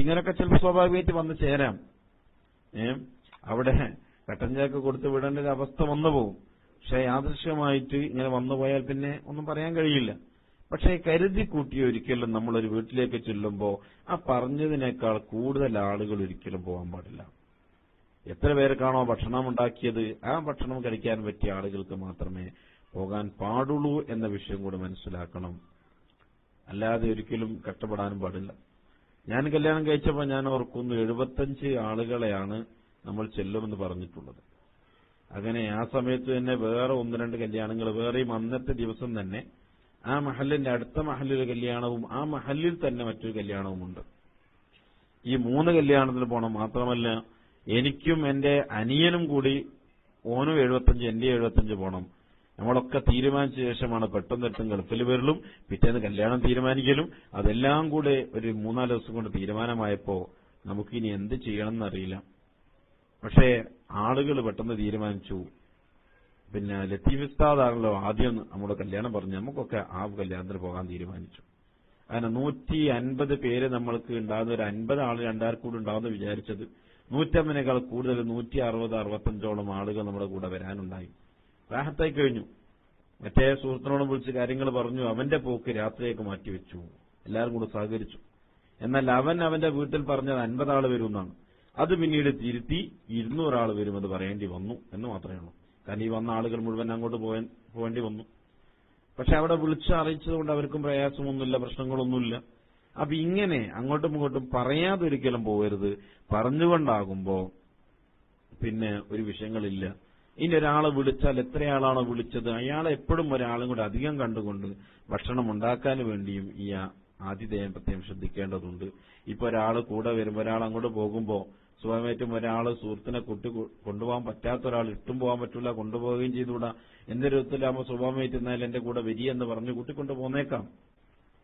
ഇങ്ങനെയൊക്കെ ചിലപ്പോൾ സ്വാഭാവികമായിട്ട് വന്ന് ചേരാം. ഏ? അവിടെ കട്ടഞ്ചാക്ക് കൊടുത്ത് വിടേണ്ട ഒരു അവസ്ഥ വന്നു പോകും പക്ഷെ യാദൃശ്യമായിട്ട് ഇങ്ങനെ വന്നു പോയാൽ പിന്നെ ഒന്നും പറയാൻ കഴിയില്ല. പക്ഷേ കരുതി കൂട്ടിയ ഒരിക്കലും നമ്മളൊരു വീട്ടിലേക്ക് ചെല്ലുമ്പോൾ ആ പറഞ്ഞതിനേക്കാൾ കൂടുതൽ ആളുകൾ ഒരിക്കലും പോകാൻ പാടില്ല. എത്ര പേർക്കാണോ ഭക്ഷണം ഉണ്ടാക്കിയത് ആ ഭക്ഷണം കഴിക്കാൻ പറ്റിയ ആളുകൾക്ക് മാത്രമേ പോകാൻ പാടുള്ളൂ എന്ന വിഷയം കൂടി മനസ്സിലാക്കണം. അല്ലാതെ ഒരിക്കലും കഷ്ടപ്പെടാനും പാടില്ല. ഞാൻ കല്യാണം കഴിച്ചപ്പോൾ ഞാൻ ഓർക്കുന്നു എഴുപത്തഞ്ച് ആളുകളെയാണ് നമ്മൾ ചെല്ലുമെന്ന് പറഞ്ഞിട്ടുള്ളത്. അങ്ങനെ ആ സമയത്ത് തന്നെ വേറെ ഒന്ന് രണ്ട് കല്യാണങ്ങൾ വേറെയും അന്നത്തെ ദിവസം തന്നെ ആ മഹലിന്റെ അടുത്ത മഹലിൽ കല്യാണവും ആ മഹലിൽ തന്നെ മറ്റൊരു കല്യാണവുമുണ്ട്. ഈ മൂന്ന് കല്യാണത്തിന് പോകണം മാത്രമല്ല എനിക്കും എന്റെ അനിയനും കൂടി ഓനും എഴുപത്തഞ്ച് എന്റെ എഴുപത്തഞ്ച് പോകണം നമ്മളൊക്കെ തീരുമാനിച്ച ശേഷമാണ് പെട്ടെന്നെത്തും ഗൾഫിൽ വരലും പിറ്റേന്ന് കല്യാണം തീരുമാനിക്കലും. അതെല്ലാം കൂടെ ഒരു മൂന്നാൽ ദിവസം കൊണ്ട് തീരുമാനമായപ്പോ നമുക്കിനി എന്ത് ചെയ്യണം എന്നറിയില്ല പക്ഷേ ആളുകൾ പെട്ടെന്ന് തീരുമാനിച്ചു. പിന്നെ ലത്തീഫ് ഉസ്താദാണല്ലോ ആദ്യം നമ്മുടെ കല്യാണം പറഞ്ഞു നമുക്കൊക്കെ ആ കല്യാണത്തിന് പോകാൻ തീരുമാനിച്ചു. അങ്ങനെ നൂറ്റി അൻപത് പേര് നമ്മൾക്ക് ഉണ്ടാകുന്ന ഒരു അൻപത് ആൾ രണ്ടാർ കൂടെ ഉണ്ടാകുമെന്ന് വിചാരിച്ചത് നൂറ്റമ്പതിനേക്കാൾ കൂടുതൽ നൂറ്റി അറുപത് അറുപത്തഞ്ചോളം ആളുകൾ നമ്മുടെ കൂടെ വരാനുണ്ടായി. റാഹത്തായി കഴിഞ്ഞു. മറ്റേ സുഹൃത്തിനോടും വിളിച്ച് കാര്യങ്ങൾ പറഞ്ഞു അവന്റെ പോക്ക് രാത്രിയൊക്കെ മാറ്റിവെച്ചു. എല്ലാവരും കൂടെ സഹകരിച്ചു. എന്നാൽ അവൻ അവന്റെ വീട്ടിൽ പറഞ്ഞത് അൻപതാൾ വരുമെന്നാണ്. അത് പിന്നീട് തിരുത്തി ഇരുന്നൂറാൾ വരുമെന്ന് പറയേണ്ടി വന്നു എന്ന് മാത്രമേ ഉള്ളൂ. കാരണം ഈ വന്ന ആളുകൾ മുഴുവൻ അങ്ങോട്ട് പോകേണ്ടി വന്നു. പക്ഷെ അവിടെ വിളിച്ച് അറിയിച്ചതുകൊണ്ട് അവർക്കും പ്രയാസമൊന്നുമില്ല പ്രശ്നങ്ങളൊന്നുമില്ല. അപ്പൊ ഇങ്ങനെ അങ്ങോട്ടും ഇങ്ങോട്ടും പറയാതെ ഒരിക്കലും പോകരുത്. പറഞ്ഞുകൊണ്ടാകുമ്പോ പിന്നെ ഒരു വിഷയങ്ങളില്ല. ഇനി ഒരാളെ വിളിച്ചാൽ എത്രയാളാണോ വിളിച്ചത്? അയാളെ എപ്പോഴും ഒരാളും കൂടെ അധികം കണ്ടുകൊണ്ട് ഭക്ഷണം ഉണ്ടാക്കാൻ വേണ്ടിയും ഈ ആതിഥേയം പ്രത്യേകം ശ്രദ്ധിക്കേണ്ടതുണ്ട്. ഇപ്പൊ ഒരാൾ കൂടെ വരുമ്പോൾ ഒരാൾ അങ്ങോട്ട് പോകുമ്പോൾ സ്വയമേറ്റും ഒരാൾ സുഹൃത്തിനെ കുട്ടി കൊണ്ടുപോകാൻ പറ്റാത്ത ഒരാൾ ഇട്ടും പോകാൻ പറ്റില്ല കൊണ്ടുപോവുകയും ചെയ്തുകൂടാ. എന്റെ രൂപത്തിലാകുമ്പോൾ സ്വഭാവമേറ്റുന്നാലും എന്റെ കൂടെ വരിയെന്ന് പറഞ്ഞ് കൂട്ടിക്കൊണ്ട് പോന്നേക്കാം.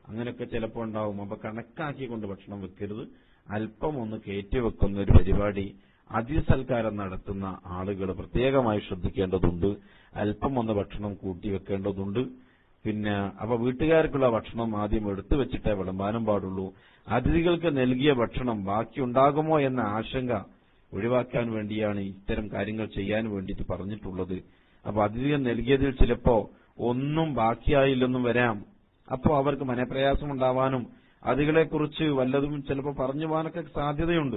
അങ്ങനെയൊക്കെ ചിലപ്പോൾ ഉണ്ടാവും. അപ്പൊ കണക്കാക്കിക്കൊണ്ട് ഭക്ഷണം വെക്കരുത്. അല്പം ഒന്ന് കയറ്റി വെക്കുന്ന ഒരു പരിപാടി അതിസൽക്കാരം നടത്തുന്ന ആളുകൾ പ്രത്യേകമായി ശ്രദ്ധിക്കേണ്ടതുണ്ട്. അല്പം ഒന്ന് ഭക്ഷണം കൂട്ടി വെക്കേണ്ടതുണ്ട്. പിന്നെ അപ്പൊ വീട്ടുകാർക്കുള്ള ഭക്ഷണം ആദ്യം എടുത്തു വെച്ചിട്ടേ വിളമ്പാനും പാടുള്ളൂ. അതിഥികൾക്ക് നൽകിയ ഭക്ഷണം ബാക്കിയുണ്ടാകുമോ എന്ന ആശങ്ക ഒഴിവാക്കാൻ വേണ്ടിയാണ് ഇത്തരം കാര്യങ്ങൾ ചെയ്യാൻ വേണ്ടിയിട്ട് പറഞ്ഞിട്ടുള്ളത്. അപ്പൊ അതിഥികൾ നൽകിയതിൽ ചിലപ്പോ ഒന്നും ബാക്കിയായില്ലെന്നും വരാം. അപ്പോൾ അവർക്ക് മനപ്രയാസം ഉണ്ടാവാനും അതികളെക്കുറിച്ച് വല്ലതും ചിലപ്പോൾ പറഞ്ഞു പോകാനൊക്കെ സാധ്യതയുണ്ട്.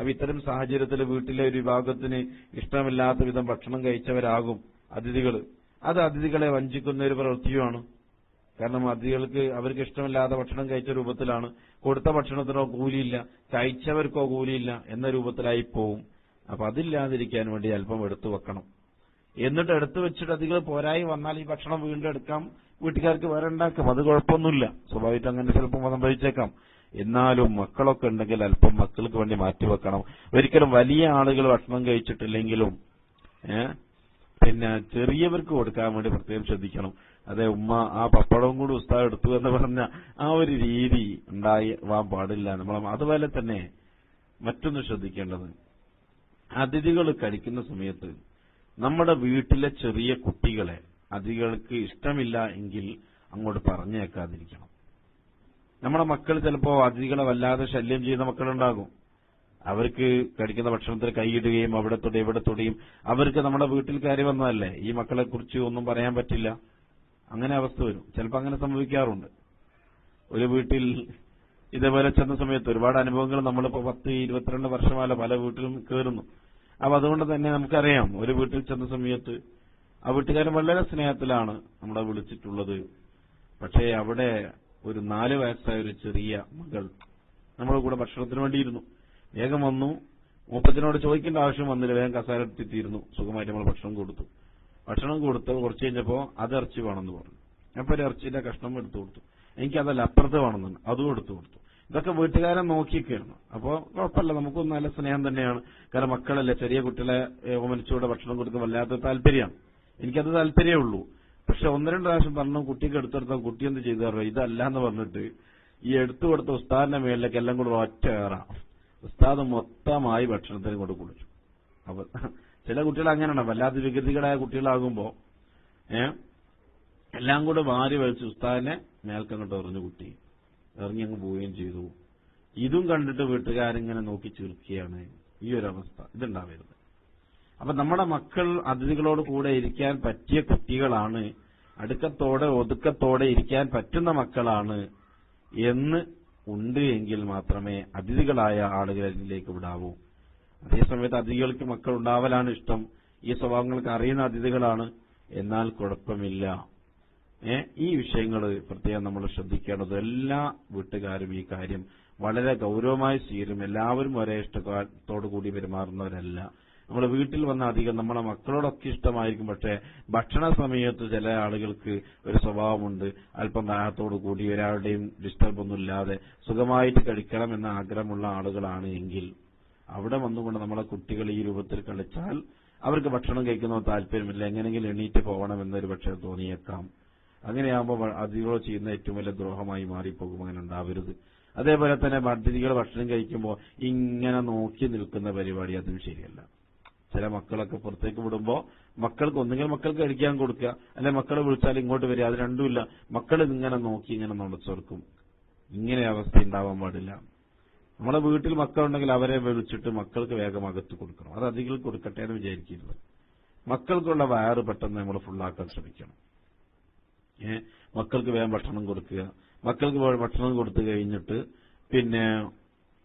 അപ്പൊ ഇത്തരം സാഹചര്യത്തിൽ വീട്ടിലെ ഒരു വിഭാഗത്തിന് ഇഷ്ടമില്ലാത്ത വിധം ഭക്ഷണം കഴിച്ചവരാകും അതിഥികൾ അത് അതിഥികളെ വഞ്ചിക്കുന്ന ഒരു പ്രവൃത്തിയുമാണ്. കാരണം അതിഥികൾക്ക് അവർക്ക് ഇഷ്ടമില്ലാത്ത ഭക്ഷണം കഴിച്ച രൂപത്തിലാണ്. കൊടുത്ത ഭക്ഷണത്തിനോ കൂലിയില്ല കഴിച്ചവർക്കോ കൂലിയില്ല എന്ന രൂപത്തിലായി പോവും അപ്പൊ അതില്ലാതിരിക്കാൻ വേണ്ടി അല്പം എടുത്തു വെക്കണം. എന്നിട്ട് എടുത്തു വെച്ചിട്ട് അതികൾ പോരായി വന്നാൽ ഈ ഭക്ഷണം വീണ്ടും എടുക്കാം വീട്ടുകാർക്ക് വേറെ ഉണ്ടാക്കാം. അത് കുഴപ്പമൊന്നുമില്ല. സ്വാഭാവികമായിട്ട് അങ്ങനെ ചിലപ്പോൾ സംഭവിച്ചേക്കാം. എന്നാലും മക്കളൊക്കെ ഉണ്ടെങ്കിൽ അല്പം മക്കൾക്ക് വേണ്ടി മാറ്റിവെക്കണം ഒരിക്കലും വലിയ ആളുകൾ ഭക്ഷണം കഴിച്ചിട്ടില്ലെങ്കിലും പിന്നെ ചെറിയവർക്ക് കൊടുക്കാൻ വേണ്ടി പ്രത്യേകം ശ്രദ്ധിക്കണം. അതെ ഉമ്മ ആ പപ്പടവും കൂടി ഉസ്താദ് എടുത്തു എന്ന് പറഞ്ഞ ആ ഒരു രീതി ഉണ്ടായി വാ പാടില്ല. നമ്മൾ അതുപോലെ തന്നെ മറ്റൊന്ന് ശ്രദ്ധിക്കേണ്ടത്. അതിഥികൾ കഴിക്കുന്ന സമയത്ത് നമ്മുടെ വീട്ടിലെ ചെറിയ കുട്ടികളെ അതിഥികൾക്ക് ഇഷ്ടമില്ല എങ്കിൽ അങ്ങോട്ട് പറഞ്ഞേക്കാതിരിക്കണം. നമ്മുടെ മക്കൾ ചിലപ്പോ അതിഥികളെ വല്ലാതെ ശല്യം ചെയ്യുന്ന മക്കളുണ്ടാകും. അവർക്ക് കഴിക്കുന്ന ഭക്ഷണത്തിൽ കൈയിടുകയും അവിടെ തൊടിയും ഇവിടെ തൊടിയും. അവർക്ക് നമ്മുടെ വീട്ടിൽ കയറി വന്നതല്ലേ? ഈ മക്കളെ കുറിച്ച് ഒന്നും പറയാൻ പറ്റില്ല. അങ്ങനെ അവസ്ഥ വരും. ചിലപ്പോൾ അങ്ങനെ സംഭവിക്കാറുണ്ട്. ഒരു വീട്ടിൽ ഇതേപോലെ ചെന്ന സമയത്ത് ഒരുപാട് അനുഭവങ്ങൾ നമ്മളിപ്പോ പത്ത് ഇരുപത്തിരണ്ട് വർഷമാല പല വീട്ടിലും കയറുന്നു അപ്പൊ അതുകൊണ്ട് തന്നെ നമുക്കറിയാം ഒരു വീട്ടിൽ ചെന്ന സമയത്ത് ആ വീട്ടുകാരൻ വളരെ സ്നേഹത്തിലാണ് നമ്മളെ വിളിച്ചിട്ടുള്ളത്. പക്ഷേ അവിടെ ഒരു നാല് വയസ്സായ ഒരു ചെറിയ മകൾ. നമ്മുടെ കൂടെ ഭക്ഷണത്തിന് വേണ്ടിയിരുന്നു. വേഗം വന്നു. മൂപ്പത്തിനോട് ചോദിക്കേണ്ട ആവശ്യം വന്നില്ല. വേഗം കസാര എടുത്തിട്ടിരുന്നു. സുഖമായിട്ട് നമ്മൾ ഭക്ഷണം കൊടുത്തു. ഭക്ഷണം കൊടുത്ത് കുറച്ച് കഴിഞ്ഞപ്പോ അത് ഇറച്ചി വേണമെന്ന് പറഞ്ഞു. അപ്പൊ ഒരു ഇറച്ചിന്റെ കഷ്ണം എടുത്തു കൊടുത്തു. എനിക്കതല്ല അപ്പുറത്ത് വേണമെന്നുണ്ട് അതും എടുത്തു കൊടുത്തു. ഇതൊക്കെ വീട്ടുകാരെ നോക്കിയൊക്കെയാണ് അപ്പോൾ കുഴപ്പമില്ല. നമുക്കും നല്ല സ്നേഹം തന്നെയാണ്. കാരണം മക്കളല്ലേ ചെറിയ കുട്ടികളെ ഓമനിച്ചുകൂടെ ഭക്ഷണം കൊടുക്കുന്ന വല്ലാത്ത താല്പര്യമാണ്. എനിക്കത് താല്പര്യമേ ഉള്ളൂ. പക്ഷെ ഒന്ന് രണ്ട് പ്രാവശ്യം പറഞ്ഞു കുട്ടിക്ക് എടുത്തെടുത്ത കുട്ടി എന്ത് ചെയ്തു? പറഞ്ഞു ഇതല്ല എന്ന് പറഞ്ഞിട്ട് ഈ എടുത്തു കൊടുത്ത ഉസ്താദിന്റെ മേലിലേക്ക് എല്ലാം കൂടെ ഒറ്റ കയറാം. ഉസ്താദ് മൊത്തമായി ഭക്ഷണത്തിന് കൊണ്ട് കുളിച്ചു. അപ്പൊ ചില കുട്ടികൾ അങ്ങനെയാണ്. വല്ലാത്ത വികൃതികളായ കുട്ടികളാകുമ്പോ ഏ എല്ലാം കൂടെ വാരി വലിച്ച് ഉസ്താദിനെ മേൽക്കങ്ങോട്ട് എറിഞ്ഞു കുട്ടി. എറിഞ്ഞു അങ്ങ് പോവുകയും ചെയ്തു. ഇതും കണ്ടിട്ട് വീട്ടുകാരിങ്ങനെ നോക്കി ചീർക്കുകയാണ് ഈ ഒരു അവസ്ഥ. ഇതുണ്ടാവരുത്. അപ്പൊ നമ്മുടെ മക്കൾ അതിഥികളോട് കൂടെ ഇരിക്കാൻ പറ്റിയ കുട്ടികളാണ്. അടുക്കത്തോടെ ഒതുക്കത്തോടെ ഇരിക്കാൻ പറ്റുന്ന മക്കളാണ് എന്ന് ഉണ്ട് എങ്കിൽ മാത്രമേ അതിഥികളായ ആളുകൾ അതിലേക്ക് വിടാവൂ. അതേസമയത്ത് അതിഥികൾക്ക് മക്കൾ ഉണ്ടാവലാണ് ഇഷ്ടം. ഈ സ്വഭാവങ്ങൾക്ക് അറിയുന്ന അതിഥികളാണ്. എന്നാൽ കുഴപ്പമില്ല. ഈ വിഷയങ്ങൾ പ്രത്യേകം നമ്മൾ ശ്രദ്ധിക്കേണ്ടത്. എല്ലാ വീട്ടുകാരും ഈ കാര്യം വളരെ ഗൗരവമായി സ്വീകരും എല്ലാവരും ഒരേ ഇഷ്ടത്തോടു കൂടി പെരുമാറുന്നവരല്ല. നമ്മുടെ വീട്ടിൽ വന്ന അധികം നമ്മുടെ മക്കളോടൊക്കെ ഇഷ്ടമായിരിക്കും. പക്ഷേ ഭക്ഷണ സമയത്ത് ചില ആളുകൾക്ക് ഒരു സ്വഭാവമുണ്ട്. അല്പം ദാഹത്തോടു കൂടി ഒരാളുടെയും ഡിസ്റ്റർബ് ഒന്നും ഇല്ലാതെ സുഖമായിട്ട് കഴിക്കണം എന്ന ആഗ്രഹമുള്ള ആളുകളാണ് എങ്കിൽ അവിടെ വന്നുകൊണ്ട് നമ്മളെ കുട്ടികൾ ഈ രൂപത്തിൽ കളിച്ചാൽ അവർക്ക് ഭക്ഷണം കഴിക്കുന്ന താല്പര്യമില്ല. എങ്ങനെയെങ്കിലും എണീറ്റ് പോകണമെന്നൊരു പക്ഷേ തോന്നിയേക്കാം. അങ്ങനെയാകുമ്പോൾ അതിഥികളോ ചെയ്യുന്ന ഏറ്റവും വലിയ ദ്രോഹമായി മാറിപ്പോകും. അങ്ങനെ ഉണ്ടാവരുത്. അതേപോലെ തന്നെ ഭക്ഷണം കഴിക്കുമ്പോൾ ഇങ്ങനെ നോക്കി നിൽക്കുന്ന പരിപാടി അതും ശരിയല്ല. ചില മക്കളൊക്കെ പുറത്തേക്ക് വിടുമ്പോ മക്കൾക്ക് ഒന്നുകിൽ മക്കൾക്ക് കഴിക്കാൻ കൊടുക്കുക അല്ലെ മക്കളെ വിളിച്ചാൽ ഇങ്ങോട്ട് വരിക അത് രണ്ടുമില്ല. മക്കൾ ഇങ്ങനെ നോക്കി ഇങ്ങനെ നുണച്ചോർക്കും ഇങ്ങനെ അവസ്ഥ ഉണ്ടാവാൻ പാടില്ല. നമ്മളെ വീട്ടിൽ മക്കളുണ്ടെങ്കിൽ അവരെ വിളിച്ചിട്ട് മക്കൾക്ക് വേഗം അകത്ത് കൊടുക്കണം. അത് അധികം കൊടുക്കട്ടെ എന്ന് വിചാരിക്കരുത്. മക്കൾക്കുള്ള വയറ് പെട്ടെന്ന് നമ്മൾ ഫുള്ളാക്കാൻ ശ്രമിക്കണം. മക്കൾക്ക് വേഗം ഭക്ഷണം കൊടുക്കുക. മക്കൾക്ക് ഭക്ഷണം കൊടുത്തു കഴിഞ്ഞിട്ട് പിന്നെ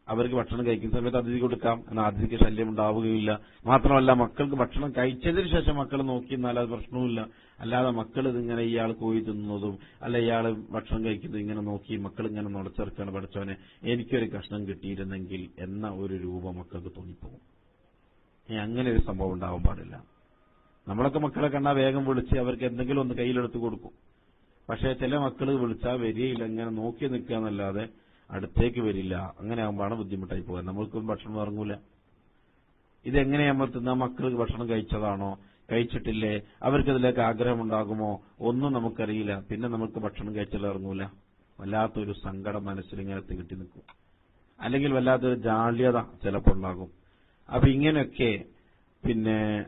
അവർക്ക് ഭക്ഷണം കഴിക്കുന്ന സമയത്ത് അതിഥി കൊടുക്കാം. എന്നാൽ അതിഥിക്ക് ശല്യം ഉണ്ടാവുകയില്ല. മാത്രമല്ല മക്കൾക്ക് ഭക്ഷണം കഴിച്ചതിന് ശേഷം മക്കൾ നോക്കിയെന്നാൽ അത് പ്രശ്നവുമില്ല. അല്ലാതെ മക്കൾ ഇതിങ്ങനെ ഇയാൾ കോഴി തിന്നുന്നതും അല്ല ഇയാൾ ഭക്ഷണം കഴിക്കുന്നത് ഇങ്ങനെ നോക്കി മക്കൾ ഇങ്ങനെ നുളച്ചെറുക്കാണ് പഠിച്ചവനെ. എനിക്കൊരു കഷ്ണം കിട്ടിയിരുന്നെങ്കിൽ എന്ന ഒരു രൂപം മക്കൾക്ക് തോന്നിപ്പോകും. അങ്ങനെ ഒരു സംഭവം ഉണ്ടാവാൻ പാടില്ല. നമ്മളൊക്കെ മക്കളെ കണ്ടാൽ വേഗം വിളിച്ച് അവർക്ക് എന്തെങ്കിലും ഒന്ന് കയ്യിലെടുത്ത് കൊടുക്കും. പക്ഷേ ചില മക്കൾ വിളിച്ചാൽ വരികയില്ല. ഇങ്ങനെ നോക്കി നിൽക്കുക എന്നല്ലാതെ അടുത്തേക്ക് വരില്ല. അങ്ങനെ ആകുമ്പോഴാണ് ബുദ്ധിമുട്ടായി പോകുന്നത് നമ്മൾക്കൊന്നും ഭക്ഷണം ഇറങ്ങൂല. ഇതെങ്ങനെ നമ്മൾ തിന്ന മക്കൾക്ക് ഭക്ഷണം കഴിച്ചതാണോ? കഴിച്ചിട്ടില്ലേ? അവർക്കതിലേക്ക് ആഗ്രഹം ആഗ്രഹമുണ്ടാകുമോ? ഒന്നും നമുക്കറിയില്ല. പിന്നെ നമുക്ക് ഭക്ഷണം കഴിച്ചാൽ ഇറങ്ങൂല. വല്ലാത്തൊരു സങ്കടം മനസ്സിൽ ഇങ്ങനെ കിട്ടി നിൽക്കും. അല്ലെങ്കിൽ വല്ലാത്തൊരു ജാള്യത ചിലപ്പോൾ ഉണ്ടാകും. അപ്പൊ ഇങ്ങനെയൊക്കെ പിന്നെ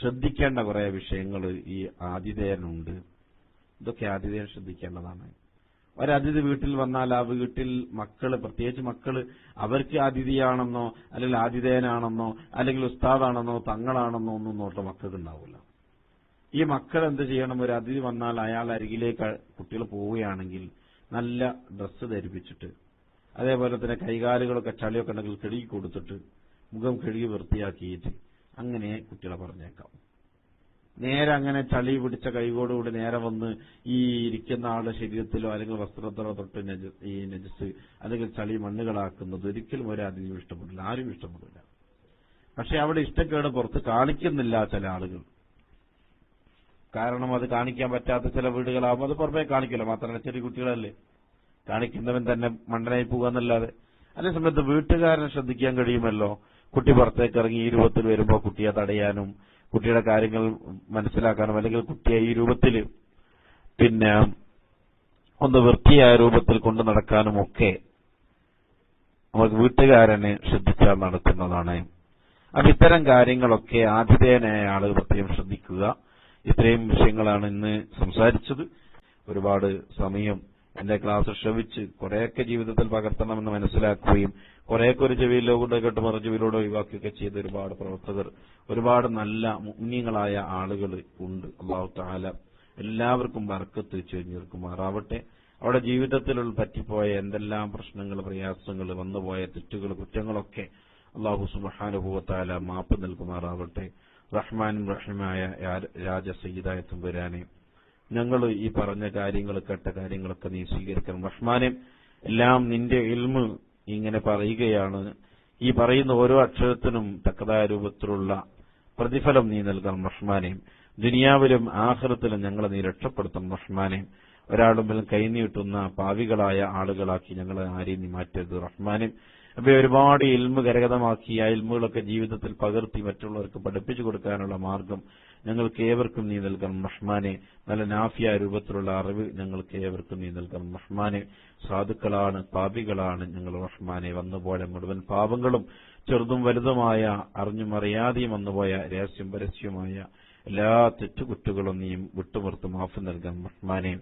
ശ്രദ്ധിക്കേണ്ട കുറെ വിഷയങ്ങൾ ഈ ആതിഥേയനുണ്ട്. ഇതൊക്കെ ആതിഥേയൻ ശ്രദ്ധിക്കേണ്ടതാണ്. ഒരതിഥി വീട്ടിൽ വന്നാൽ ആ വീട്ടിൽ മക്കൾ പ്രത്യേകിച്ച് മക്കൾ അവർക്ക് അതിഥിയാണെന്നോ അല്ലെങ്കിൽ ആതിഥേയനാണെന്നോ അല്ലെങ്കിൽ ഉസ്താദാണെന്നോ തങ്ങളാണെന്നോ ഒന്നും നോട്ട മക്കൾക്ക് ഉണ്ടാവില്ല ഈ മക്കൾ എന്ത് ചെയ്യണം? ഒരു അതിഥി വന്നാൽ അയാൾ അരികിലേക്ക് കുട്ടികൾ പോവുകയാണെങ്കിൽ നല്ല ഡ്രസ്സ് ധരിപ്പിച്ചിട്ട് അതേപോലെ തന്നെ കൈകാലുകളൊക്കെ ചളിയൊക്കെ ഉണ്ടെങ്കിൽ കഴുകി കൊടുത്തിട്ട് മുഖം കഴുകി വൃത്തിയാക്കിയിട്ട് അങ്ങനെ കുട്ടികളെ പറഞ്ഞേക്കാം. നേരെ അങ്ങനെ ചളി പിടിച്ച കൈകോടുകൂടി നേരെ വന്ന് ഈ ഇരിക്കുന്ന ആളുടെ ശരീരത്തിലോ അല്ലെങ്കിൽ വസ്ത്രത്തിലോ തൊട്ട് ഈ നജസ് അല്ലെങ്കിൽ ചളി മണ്ണുകളാക്കുന്നത് ഒരിക്കലും ഒരു അതിഥി ഇഷ്ടപ്പെടില്ല ആരും ഇഷ്ടപ്പെടില്ല. പക്ഷെ അവിടെ ഇഷ്ടക്കേട് പുറത്ത് കാണിക്കുന്നില്ല ചില ആളുകൾ. കാരണം അത് കാണിക്കാൻ പറ്റാത്ത ചില വീടുകളാകുമ്പോൾ അത് പുറമേ കാണിക്കില്ല. മാത്രമല്ല ചെറിയ കുട്ടികളല്ലേ. കാണിക്കുന്നവൻ തന്നെ മണ്ടനായി അതേ സമയത്ത് വീട്ടുകാരനെ ശ്രദ്ധിക്കാൻ കഴിയുമല്ലോ? കുട്ടി പുറത്തേക്ക് ഇറങ്ങി ഈ രൂപത്തിൽ വരുമ്പോൾ കുട്ടിയെ തടയാനും കുട്ടിയുടെ കാര്യങ്ങൾ മനസ്സിലാക്കാനും അല്ലെങ്കിൽ കുട്ടിയെ ഈ രൂപത്തിൽ പിന്നെ ഒന്ന് വൃത്തിയായ രൂപത്തിൽ കൊണ്ടു നടക്കാനും ഒക്കെ നമുക്ക് വീട്ടുകാരനെ ശ്രദ്ധിച്ചാൽ നടത്തുന്നതാണ് അപ്പൊ ഇത്തരം കാര്യങ്ങളൊക്കെ ആതിഥേയനായ ആളുകൾ പ്രത്യേകം ശ്രദ്ധിക്കുക. ഇത്രയും വിഷയങ്ങളാണ് ഇന്ന് സംസാരിച്ചത്. ഒരുപാട് സമയം എന്റെ ക്ലാസ് ശ്രവിച്ച് കുറെയൊക്കെ ജീവിതത്തിൽ പകർത്തണമെന്ന് മനസ്സിലാക്കുകയും കുറെയൊക്കെ ഒരു ചെവിയിലോ കേട്ട് മറു ചെവിയിലൂടെ ഒഴിവാക്കുകയൊക്കെ ചെയ്ത ഒരുപാട് പ്രവർത്തകർ ഒരുപാട് നല്ല മുഗ്നികളായ ആളുകൾ ഉണ്ട്. അള്ളാഹു താല എല്ലാവർക്കും ബർക്കത്ത് ചൊരിഞ്ഞിരിക്കുമാറാവട്ടെ അവിടെ ജീവിതത്തിൽ പറ്റിപ്പോയ എന്തെല്ലാം പ്രശ്നങ്ങൾ പ്രയാസങ്ങൾ വന്നുപോയ തെറ്റുകൾ കുറ്റങ്ങളൊക്കെ അള്ളാഹു സുബാനുഭവത്താല മാപ്പ് നൽകുമാറാവട്ടെ. റഹ്മാനും റഹ്മായ രാജ സയ്യിദായത്തും വരാനേ ഞങ്ങൾ ഈ പറഞ്ഞ കാര്യങ്ങൾ കേട്ട കാര്യങ്ങളൊക്കെ നീ സ്വീകരിക്കണം. റഹ്മാനെ എല്ലാം നിന്റെ ഇൽമ് ഇങ്ങനെ പറയുകയാണ്. ഈ പറയുന്ന ഓരോ അക്ഷരത്തിനും തക്കതായ രൂപത്തിലുള്ള പ്രതിഫലം നീ നൽകണം റഹ്മാനെ. ദുനിയാവിലും ആഹ്ലത്തിലും ഞങ്ങളെ നീ രക്ഷപ്പെടുത്തണം റഹ്മാനെ. ഒരാളുമ്പോൾ കൈനീട്ടുന്ന പാവികളായ ആളുകളാക്കി ഞങ്ങളെ ആരെയും നീ മാറ്റരുത് റഹ്മാനെ. അപ്പൊ ഒരുപാട് ഇൽമ് കരഗതമാക്കി ആ ഇൽമുകളൊക്കെ ജീവിതത്തിൽ പകർത്തി മറ്റുള്ളവർക്ക് പഠിപ്പിച്ചു കൊടുക്കാനുള്ള മാർഗം ഞങ്ങൾക്ക് ഏവർക്കും നീ നൽകണം. റഹ്മാനെ നല്ല നാഫിയ രൂപത്തിലുള്ള അറിവ് ഞങ്ങൾക്ക് ഏവർക്കും നീ നൽകണം. റഹ്മാനെ സാധുക്കളാണ് പാപികളാണ് ഞങ്ങൾ. റഹ്മാനെ വന്നുപോലെ മുഴുവൻ പാപങ്ങളും ചെറുതും വലുതുമായ അറിഞ്ഞും അറിയാതെയും വന്നുപോയ രഹസ്യം പരസ്യവുമായ എല്ലാ തെറ്റുകുറ്റുകളും നീ വിട്ടുമുറുത്ത് മാഫ് നൽകണം. റഹ്മാനെ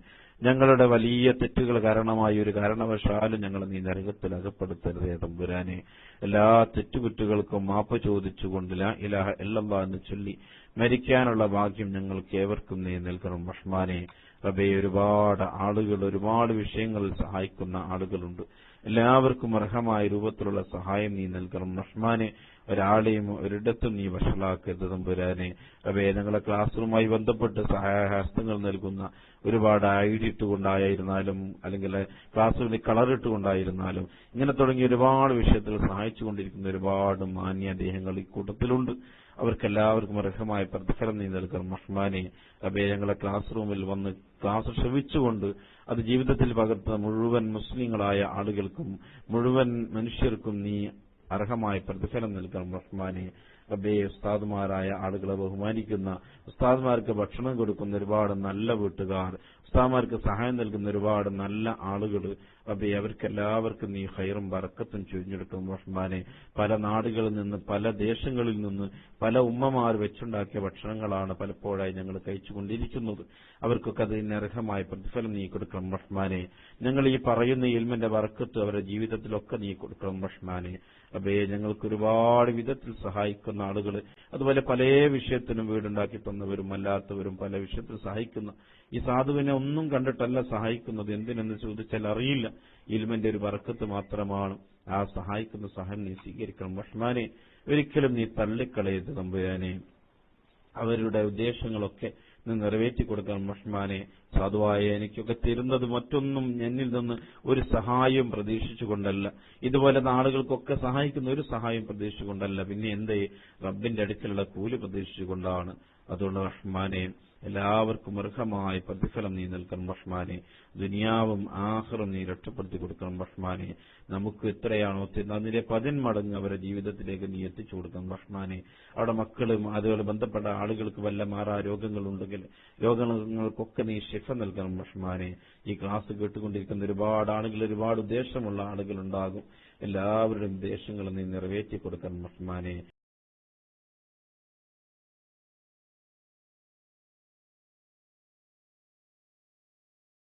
ഞങ്ങളുടെ വലിയ തെറ്റുകൾ കാരണമായി ഒരു കാരണവശാലും ഞങ്ങൾ നീ നരകത്തിൽ അകപ്പെടുത്തരുതേ തമ്പുരാനെ. എല്ലാ തെറ്റുകുറ്റുകൾക്കും മാപ്പ് ചോദിച്ചുകൊണ്ട് ഇലാഹ ഇല്ലല്ലാ എന്ന് ചൊല്ലി മരിക്കാനുള്ള ഭാഗ്യം ഞങ്ങൾക്ക് ഏവർക്കും നീ നൽകണം. റഹ്മാനെ റബേ ഒരുപാട് ആളുകൾ ഒരുപാട് വിഷയങ്ങളിൽ സഹായിക്കുന്ന ആളുകളുണ്ട്. എല്ലാവർക്കും അർഹമായ രൂപത്തിലുള്ള സഹായം നീ നൽകണം. റഹ്മാനെ ഒരാളെയും ഒരിടത്തും നീ വഷളാക്കരുത് തമ്പുരാനെ. റബേ ഞങ്ങളെ ക്ലാസ് റൂമുമായി ബന്ധപ്പെട്ട് സഹായഹസ്തങ്ങൾ നൽകുന്ന ഒരുപാട് ഐഡി ഇട്ടുകൊണ്ടായിരുന്നാലും അല്ലെങ്കിൽ ക്ലാസ്സുകളിൽ കളർ ഇട്ടുകൊണ്ടായിരുന്നാലും ഇങ്ങനെ തുടങ്ങി ഒരുപാട് വിഷയത്തിൽ സഹായിച്ചുകൊണ്ടിരിക്കുന്ന ഒരുപാട് മാന്യ ദേഹങ്ങൾ ഈ കൂട്ടത്തിലുണ്ട്. അവർക്കെല്ലാവർക്കും അർഹമായ പ്രതിഫലം നീ നൽകണം. റഹ്മാനെ ഞങ്ങളെ ക്ലാസ് റൂമിൽ വന്ന് ക്ലാസ് ശ്രവിച്ചുകൊണ്ട് അത് ജീവിതത്തിൽ പകർത്ത മുഴുവൻ മുസ്ലിങ്ങളായ ആളുകൾക്കും മുഴുവൻ മനുഷ്യർക്കും നീ അർഹമായ പ്രതിഫലം നൽകണം. റഹ്മാനെ റബ്ബേ ഉസ്താദുമാരായ ആളുകളെ ബഹുമാനിക്കുന്ന ഉസ്താദുമാർക്ക് ഭക്ഷണം കൊടുക്കുന്ന ഒരുപാട് നല്ല വീട്ടുകാർ ഉസ്താദുമാർക്ക് സഹായം നൽകുന്ന ഒരുപാട് നല്ല ആളുകൾ റബ്ബേ അവർക്കെല്ലാവർക്കും നീ ഹൈറും വറക്കത്തും ചൊരിഞ്ഞെടുക്കും റഹ്മാനെ പല നാടുകളിൽ നിന്ന് പല ദേശങ്ങളിൽ നിന്ന് പല ഉമ്മമാർ വെച്ചുണ്ടാക്കിയ ഭക്ഷണങ്ങളാണ് പലപ്പോഴായി ഞങ്ങൾ കഴിച്ചുകൊണ്ടിരിക്കുന്നത്. അവർക്കൊക്കെ അതിന് അർഹമായ പ്രതിഫലം നീ കൊടുക്കണം. റഹ്മാനെ ഞങ്ങൾ ഈ പറയുന്ന ഇൽമിന്റെ വറക്കത്ത് അവരുടെ ജീവിതത്തിലൊക്കെ നീ കൊടുക്കണം. റഹ്മാനെ അബേ ഞങ്ങൾക്ക് ഒരുപാട് വിധത്തിൽ സഹായിക്കുന്ന ആളുകൾ അതുപോലെ പല വിഷയത്തിനും വീടുണ്ടാക്കി തന്നവരും അല്ലാത്തവരും പല വിഷയത്തിൽ സഹായിക്കുന്ന ഈ സാധുവിനെ ഒന്നും കണ്ടിട്ടല്ല സഹായിക്കുന്നത്. എന്തിനെന്ന് ചോദിച്ചാൽ അറിയില്ല. ഇൽമിന്റെ ഒരു വർക്കത്ത് മാത്രമാണ് ആ സഹായിക്കുന്ന സഹായം നീ സ്വീകരിക്കണം. റഹ്മാനെ ഒരിക്കലും നീ തള്ളിക്കളയരുത് തമ്പുരാനെ. അവരുടെ ഉദ്ദേശങ്ങളൊക്കെ നീ നിറവേറ്റി കൊടുക്കണം റഹ്മാനെ. സാധുവായ എനിക്കൊക്കെ തരുന്നത് മറ്റൊന്നും എന്നിൽ നിന്ന് ഒരു സഹായം പ്രതീക്ഷിച്ചുകൊണ്ടല്ല. ഇതുപോലെ ആളുകൾക്കൊക്കെ സഹായിക്കുന്ന ഒരു സഹായം പ്രതീക്ഷിച്ചുകൊണ്ടല്ല. പിന്നെ എന്തേ? റബ്ബിന്റെ അടുക്കലുള്ള കൂലി പ്രതീക്ഷിച്ചുകൊണ്ടാണ്. അതുകൊണ്ട് റഹ്മാനെ എല്ലാവർക്കും അർഹമായ പ്രതിഫലം നീ നൽകണം റഹ്മാനെ. ദുനിയാവും ആഹ്റും നീ രക്ഷപ്പെടുത്തി കൊടുക്കണം റഹ്മാനെ. നമുക്ക് എത്രയാണോ അതിന്റെ പതിന്മടങ്ങ് അവരുടെ ജീവിതത്തിലേക്ക് നീ എത്തിച്ചു കൊടുക്കണം റഹ്മാനെ. അവിടെ മക്കളും അതുപോലെ ബന്ധപ്പെട്ട ആളുകൾക്ക് വല്ല മാറാ രോഗങ്ങളുണ്ടെങ്കിൽ രോഗങ്ങൾക്കൊക്കെ നീ ശിക്ഷ നൽകണം റഹ്മാനെ. ഈ ക്ലാസ് കേട്ടുകൊണ്ടിരിക്കുന്ന ഒരുപാട് ആളുകൾ ഒരുപാട് ഉദ്ദേശമുള്ള ആളുകൾ ഉണ്ടാകും. എല്ലാവരുടെയും ഉദ്ദേശങ്ങളും നീ നിറവേറ്റി കൊടുക്കണം റഹ്മാനെ.